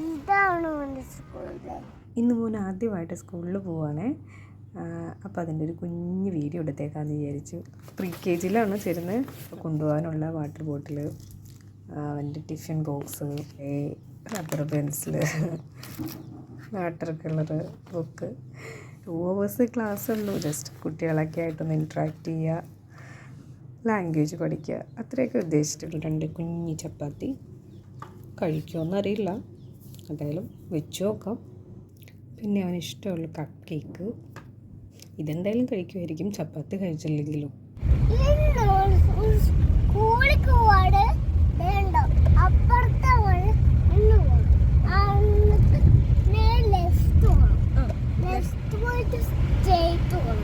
ഇതാണ് സ്കൂളിലെ. ഇന്ന് മോൻ ആദ്യമായിട്ട് സ്കൂളിൽ പോവാണേ. അപ്പോൾ അതിന്റെ ഒരു കുഞ്ഞ് വീഡിയോ എടുത്തേക്കാന്ന് വിചാരിച്ചു. പ്രീ കെ ജിയിലാണ് ചേരുന്നത് കൊണ്ടുപോകാനുള്ള വാട്ടർ ബോട്ടിൽ അവന്റെ tiffin box rubber pencil water colour book two hours class ഉള്ളൂ. ജസ്റ്റ് കുട്ടികളൊക്കെ ആയിട്ടൊന്ന് ഇൻട്രാക്ട് ചെയ്യുക ലാംഗ്വേജ് പഠിക്കുക. അത്രയൊക്കെ ഉദ്ദേശിച്ചിട്ടുള്ളൂ. രണ്ട് കുഞ്ഞി ചപ്പാത്തി. കഴിക്കുമോയെന്നറിയില്ല എന്തായാലും വെച്ച് നോക്കാം. പിന്നെ അവന് ഇഷ്ടമുള്ള കപ്പ് കേക്ക് ഇതെന്തായാലും കഴിക്കുമായിരിക്കും. ചപ്പാത്തി കഴിച്ചില്ലെങ്കിലും.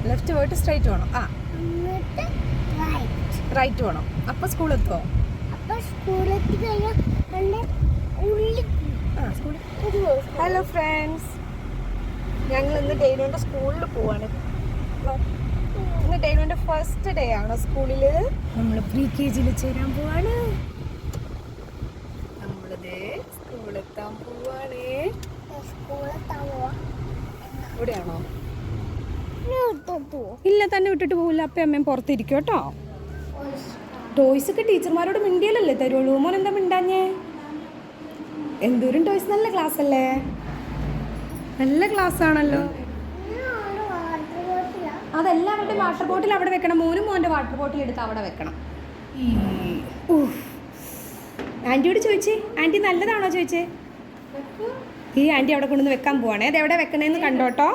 ലെഫ്റ്റ് പോയിട്ട് സ്ട്രേറ്റ് വേണം. ആ. റൈറ്റ് വേണം. അപ്പോൾ സ്കൂളെത്തുമോ അപ്പൊ ഹലോ ഫ്രണ്ട്സ് ഞങ്ങൾ ഇന്ന് ഡെയിനോന്റെ സ്കൂളിൽ പോവാണ്. ഇന്ന് ഡെയിനോന്റെ ഫസ്റ്റ് ഡേ ആണ് സ്കൂളിൽ നമ്മൾ പ്രീ കെ ജിയിൽ ചേരാൻ പോവാണ്. നമ്മളിതേ സ്കൂളെത്താൻ പോവാണ്. എവിടെയാണോ ഇവിടെയാണോ ഇല്ല തന്നെ വിട്ടിട്ട് പോവില്ല. അപ്പം അമ്മയും പുറത്തിരിക്കും കേട്ടോ. ടോയ്സ് ഒക്കെ ടീച്ചർമാരോട് മിണ്ടിയല്ലേ തരുള്ളൂ. മോൻ എന്താ മിണ്ടാഞ്ഞേ? എന്തോരം ടോയ്സ് നല്ല ക്ലാസ് അല്ലേ? നല്ല ക്ലാസ് ആണല്ലോ. അതെല്ലാവരുടെയും വാട്ടർ ബോട്ടിൽ അവിടെ വെക്കണം. മോനും മോന്റെ വാട്ടർ ബോട്ടിൽ എടുത്ത് അവിടെ വെക്കണം. ആന്റിയോട് ചോദിച്ചേ? ആന്റി നല്ലതാണോ ചോദിച്ചേ? ഈ ആന്റി അവിടെ കൊണ്ടുവന്ന് വെക്കാൻ പോവാണേ. അത് എവിടെ വെക്കണേന്ന് കണ്ടോട്ടോ.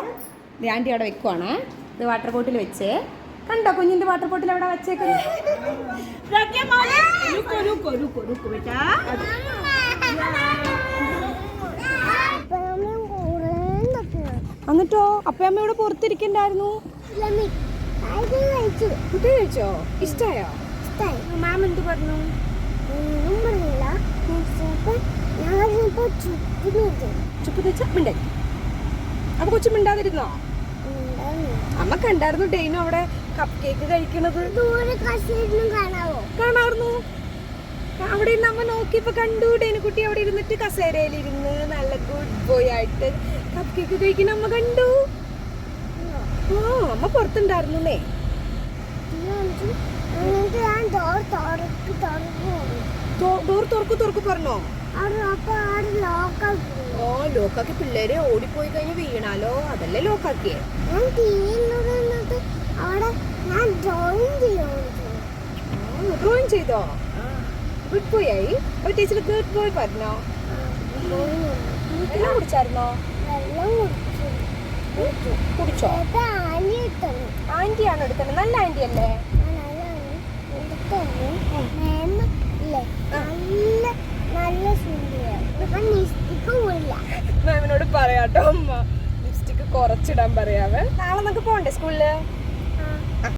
ഇത് ആന്റി അവിടെ വെക്കുവാണേ. ഇത് വാട്ടർ ബോട്ടിൽ വെച്ച്. കണ്ടോ കുഞ്ഞിന്റെ വാട്ടർ ബോട്ടിൽ അവിടെ വെച്ചേക്കുന്നത് എന്നിട്ടോ അപ്പയമ്മ ഇവിടെ പുറത്തിരിക്കണ്ടായിരുന്നു. ഫുഡ് കഴിച്ചോ? ഇഷ്ടായോ? മാം എന്ത് പറഞ്ഞു ചുപ്പ് തെച്ച മിണ്ടായി. അപ്പൊ കൊച്ചു മിണ്ടാതിരുന്നോ? അമ്മ കണ്ടായിരുന്നു ഡെയിനും അവിടെ. കപ്പ് കേക്ക് കഴിക്കണത് കാണാറുന്നു അവിടെ ഇരുന്ന് അമ്മ നോക്കിയപ്പോ കണ്ടു ഡേനുകുട്ടി കുട്ടി അവിടെ ഇരുന്നിട്ട് കസേരയിൽ ഇരുന്ന് നല്ല ഗുഡ് ബോയ് ആയിട്ട് കപ്പ് കേക്ക് കഴിക്കുന്ന അമ്മ കണ്ടു. ഓ അമ്മ പുറത്തുണ്ടായിരുന്നേ ഡോർ തുറക്ക് തുറക്കും പറഞ്ഞോ. ഓ ലോക്കാക്കി പിള്ളേരെ ഓടിപ്പോയി കഴിഞ്ഞ് വീണാലോ? അതല്ലേ ലോക്കാക്കിയേ ചെയ്തോ? ഗുഡ് ബോയ് ആയി അപ്പൊ ടീച്ചർ ഗുഡ് ബോയ് പറഞ്ഞോ? വെള്ളം കുടിച്ചായിരുന്നോ? കുടിച്ചു. ആന്റിയാണ് എടുക്കുന്നത് നല്ല ആന്റി അല്ലേ മാമിനോട് പറയാട്ടോ അമ്മ ലിപ്സ്റ്റിക്ക് കുറച്ചിടാൻ പറയാവേ. നാളെ നമുക്ക് പോണ്ടേ സ്കൂളിൽ?